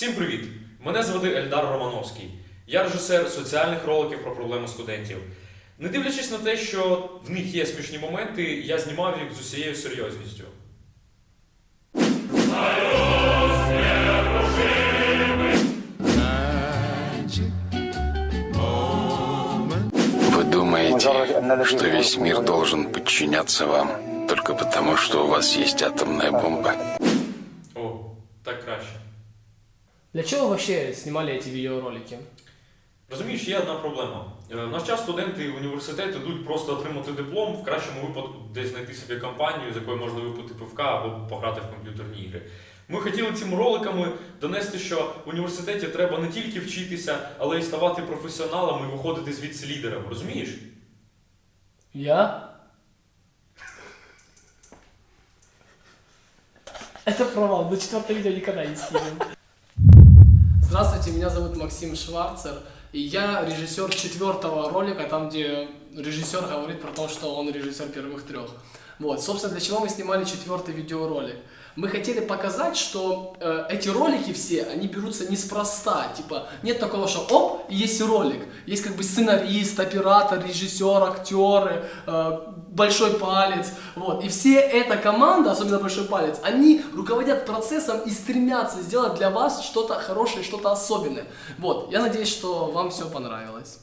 Всім привіт! Мене звати Ельдар Романовський. Я режисер соціальних роликів про проблеми студентів. Не дивлячись на те, що в них є смішні моменти, я знімав їх з усією серйозністю. Вы думаете, что весь мир должен подчиняться вам только потому, что у вас есть атомная бомба? Для чего вы вообще снимали эти видеоролики? Розумієш, є одна проблема. Е, В наш час студенти університету йдуть просто отримати диплом, в кращому випадку десь знайти собі компанію, з якою можна випити пивка або пограти в комп'ютерні ігри. Ми хотіли цими роликами донести, що в університеті треба не тільки вчитися, але й ставати професіоналами і виходити звідси лідером. Розумієш? Я? Это провал, до четвертого видео никогда не снимем. Здравствуйте, меня зовут Максим Шварцер, и я режиссер четвертого ролика, там, где режиссер говорит про то, что он режиссер первых трех. Вот, собственно, для чего мы снимали четвертый видеоролик? Мы хотели показать, что э, эти ролики все, они берутся неспроста. Типа, нет такого, что оп, и есть ролик. Есть как бы сценарист, оператор, режиссер, актеры, э, большой палец. Вот. И все эта команда, особенно большой палец, они руководят процессом и стремятся сделать для вас что-то хорошее, что-то особенное. Вот. Я надеюсь, что вам все понравилось.